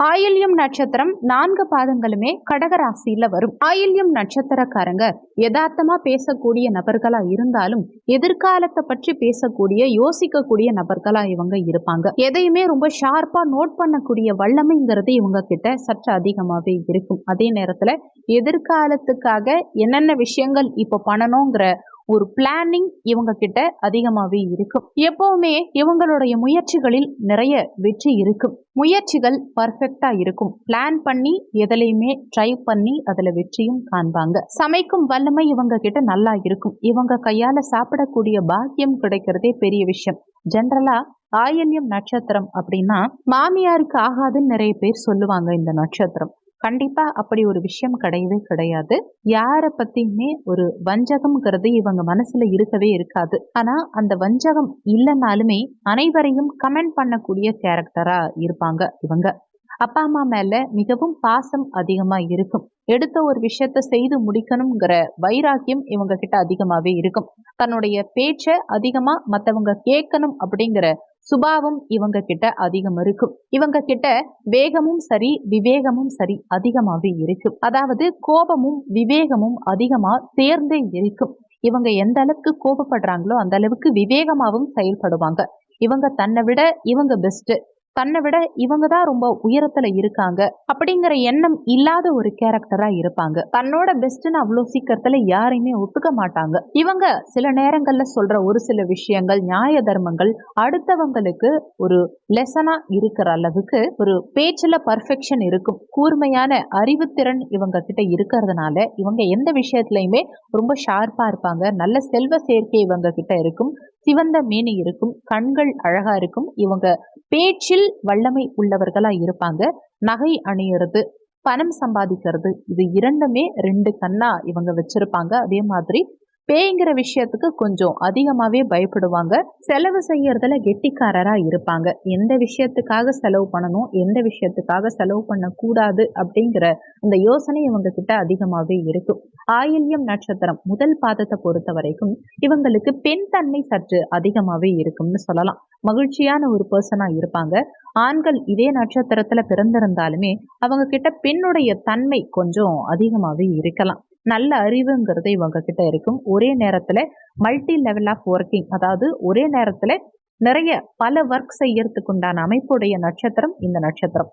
ஆயில்யம் நட்சத்திரம் நான்கு பாதங்களுமே கடகராசியில வரும். ஆயில்யம் நட்சத்திரக்காரங்க யதார்த்தமா பேசக்கூடிய நபர்களா இருந்தாலும் எதிர்காலத்தை பற்றி பேசக்கூடிய யோசிக்கக்கூடிய நபர்களா இவங்க இருப்பாங்க. எதையுமே ரொம்ப ஷார்ப்பா நோட் பண்ணக்கூடிய வல்லமைங்கிறது இவங்க கிட்ட சற்று அதிகமாகவே இருக்கும். அதே நேரத்துல எதிர்காலத்துக்காக என்னென்ன விஷயங்கள் இப்போ பண்ணணுங்கிற ஒரு பிளானிங் இவங்க கிட்ட அதிகமாகவே இருக்கும். எப்பவுமே இவங்களுடைய முயற்சிகளில் நிறைய வெற்றி இருக்கும். முயற்சிகள் பர்ஃபெக்டாக இருக்கும். பிளான் பண்ணி எதுலையுமே ட்ரை பண்ணி அதில் வெற்றியும் காண்பாங்க. சமைக்கும் வல்லமை இவங்க கிட்ட நல்லா இருக்கும். இவங்க கையால் சாப்பிடக்கூடிய பாக்கியம் கிடைக்கிறதே பெரிய விஷயம். ஜென்ரலாக ஆயல்யம் நட்சத்திரம் அப்படின்னா மாமியாருக்கு ஆகாதுன்னு நிறைய பேர் சொல்லுவாங்க இந்த நட்சத்திரம். கண்டிப்பா அப்படி ஒரு விஷயம் கிடையவே கிடையாது. யாரை பத்தியுமே ஒரு வஞ்சகம்ங்கிறது இவங்க மனசுல இருக்கவே இருக்காது. ஆனா அந்த வஞ்சகம் இல்லைனாலுமே அனைவரையும் கமெண்ட் பண்ணக்கூடிய கேரக்டரா இருப்பாங்க இவங்க. அப்பா அம்மா மேல மிகவும் பாசம் அதிகமா இருக்கும். எடுத்த ஒரு விஷயத்த செய்து முடிக்கணுங்கிற வைராக்கியம் இவங்க கிட்ட அதிகமாவே இருக்கும். தன்னுடைய பேச்ச அதிகமா மத்தவங்க கேட்கணும் அப்படிங்கிற சுபாவம் இவங்க கிட்ட அதிகம் இருக்கும். இவங்க கிட்ட வேகமும் சரி விவேகமும் சரி அதிகமாவே இருக்கும். அதாவது கோபமும் விவேகமும் அதிகமா சேர்ந்தே இருக்கும். இவங்க எந்த அளவுக்கு கோபப்படுறாங்களோ அந்த அளவுக்கு விவேகமாகவும் செயல்படுவாங்க. இவங்க தன்னை விட இவங்க பெஸ்ட் தன்னை விட இவங்க தான் ரொம்ப உயரத்துல இருக்காங்க அப்படிங்கிற எண்ணம் இல்லாத ஒரு கேரக்டரா இருப்பாங்க. தன்னோட பெஸ்ட்னு அவ்வளோ சீக்கிரத்துல யாரையுமே ஒத்துக்க மாட்டாங்க. இவங்க சில நேரங்கள்ல சொல்ற ஒரு சில விஷயங்கள் நியாய தர்மங்கள் அடுத்தவங்களுக்கு ஒரு லெசனா இருக்கிற அளவுக்கு ஒரு பேச்சுல பர்ஃபெக்ஷன் இருக்கும். கூர்மையான அறிவுத்திறன் இவங்க கிட்ட இருக்கிறதுனால இவங்க எந்த விஷயத்துலயுமே ரொம்ப ஷார்ப்பா இருப்பாங்க. நல்ல செல்வ சேர்க்கை இவங்க கிட்ட இருக்கும். சிவந்த மேனி இருக்கும் கண்கள் அழகா இருக்கும். இவங்க பேச்சில் வல்லமை உள்ளவர்களா இருப்பாங்க. நகை அணியறது பணம் சம்பாதிக்கிறது இது இரண்டுமே ரெண்டு கண்ணா இவங்க வச்சிருப்பாங்க. அதே மாதிரி பேய்ங்கிற விஷயத்துக்கு கொஞ்சம் அதிகமாகவே பயப்படுவாங்க. செலவு செய்யறதுல கெட்டிக்காரராக இருப்பாங்க. எந்த விஷயத்துக்காக செலவு பண்ணணும்? எந்த விஷயத்துக்காக செலவு பண்ணக்கூடாது? அப்படிங்கிற அந்த யோசனை இவங்க கிட்ட அதிகமாகவே இருக்கும் ஆயில்யம் நட்சத்திரம் முதல் பாதத்தை பொறுத்த வரைக்கும் இவங்களுக்கு பெண் தன்மை சற்று அதிகமாகவே இருக்கும்னு சொல்லலாம். மகிழ்ச்சியான ஒரு பர்சனாக இருப்பாங்க. ஆண்கள் இதே நட்சத்திரத்துல பிறந்திருந்தாலுமே அவங்க கிட்ட பெண்ணுடைய தன்மை கொஞ்சம் அதிகமாகவே இருக்கலாம். நல்ல அறிவுங்கிறது இவங்க கிட்ட இருக்கும். ஒரே நேரத்துல மல்டி லெவல் ஆஃப் ஒர்க்கிங் அதாவது ஒரே நேரத்துல நிறைய பல ஒர்க் செய்யறதுக்கு உண்டான அமைப்புடைய நட்சத்திரம் இந்த நட்சத்திரம்.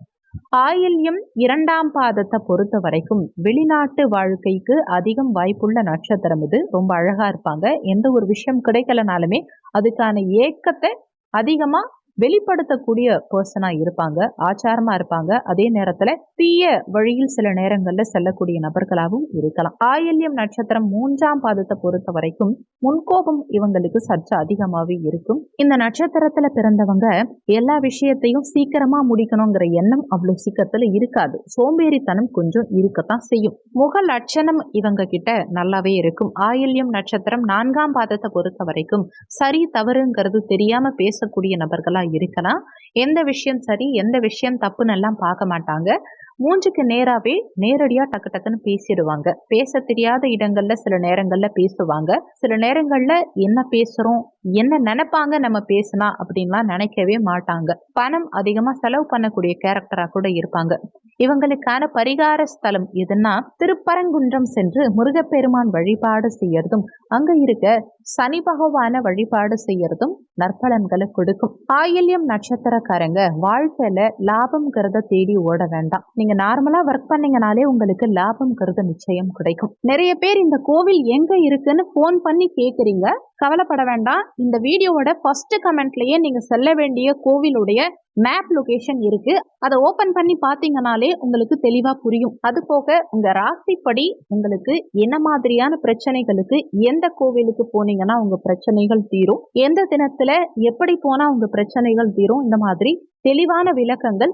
ஆயில்யம் இரண்டாம் பாதத்தை பொறுத்த வரைக்கும் வெளிநாட்டு வாழ்க்கைக்கு அதிகம் வாய்ப்புள்ள நட்சத்திரம் இது. ரொம்ப அழகா இருப்பாங்க. எந்த ஒரு விஷயம் கிடைக்கலனாலுமே அதுக்கான ஏக்கத்தை அதிகமா வெளிப்படுத்தக்கூடிய பர்சனா இருப்பாங்க ஆச்சாரமா இருப்பாங்க. அதே நேரத்துல தீய வழியில் சில நேரங்கள்ல செல்லக்கூடிய நபர்களாகவும் இருக்கலாம். ஆயில்யம் நட்சத்திரம் மூன்றாம் பாதத்தை பொறுத்த வரைக்கும் முன்கோபம் இவங்களுக்கு சற்று அதிகமாகவே இருக்கும். இந்த நட்சத்திரத்துல பிறந்தவங்க எல்லா விஷயத்தையும் சீக்கிரமா முடிக்கணுங்கிற எண்ணம் அவ்வளவு சீக்கிரத்துல இருக்காது. சோம்பேறித்தனம் கொஞ்சம் இருக்கத்தான் செய்யும். முக லட்சணம் இவங்க கிட்ட நல்லாவே இருக்கும். ஆயில்யம் நட்சத்திரம் நான்காம் பாதத்தை பொறுத்த வரைக்கும் சரி தவறுங்கிறது தெரியாம பேசக்கூடிய நபர்களா இருக்கலாம். எந்த விஷயம் சரி எந்த விஷயம் தப்புன்னு எல்லாம் பார்க்க மாட்டாங்க. மூஞ்சுக்கு நேராவே நேரடியா டக்கு டக்குன்னு பேசிடுவாங்க. பேச தெரியாத இடங்கள்ல சில நேரங்கள்ல பேசுவாங்க. சில நேரங்கள்ல என்ன பேசுறோம் என்ன நினைப்பாங்க நம்ம பேசினா அப்படின்லாம் நினைக்கவே மாட்டாங்க. பணம் அதிகமா செலவு பண்ணக்கூடிய கேரக்டரா கூட இருப்பாங்க. இவங்களுக்கான பரிகார ஸ்தலம் எதுன்னா திருப்பரங்குன்றம் சென்று முருகப்பெருமான் வழிபாடு செய்யறதும் அங்க இருக்க சனி பகவான வழிபாடு செய்யறதும் நற்பலன்களை கொடுக்கும். ஆயில்யம் நட்சத்திரக்காரங்க வாழ்க்கையில லாபம்ங்கிறத தேடி ஓட வேண்டாம். நீங்க நார்மலா ஒர்க் பண்ணீங்கனாலே உங்களுக்கு லாபம்ங்கிறது நிச்சயம் கிடைக்கும். நிறைய பேர் இந்த கோவில் எங்க இருக்குன்னு போன் பண்ணி கேக்குறீங்க. கவலைப்பட வேண்டாம். இந்த வீடியோவோட ஃபர்ஸ்ட் கமெண்ட்லயே நீங்க செல்ல வேண்டிய கோவிலுடைய மேப் லொகேஷன் இருக்கு. அதை ஓபன் பண்ணி பாத்தீங்கனாலே உங்களுக்கு தெளிவா புரியும். அது போக உங்க ராசிப்படி உங்களுக்கு என்ன மாதிரியான பிரச்சனைகளுக்கு எந்த கோவிலுக்கு போனீங்கன்னா உங்க பிரச்சனைகள் தீரும்? எந்த தினத்துல எப்படி போனா உங்க பிரச்சனைகள் தீரும்? இந்த மாதிரி தெளிவான விளக்கங்கள்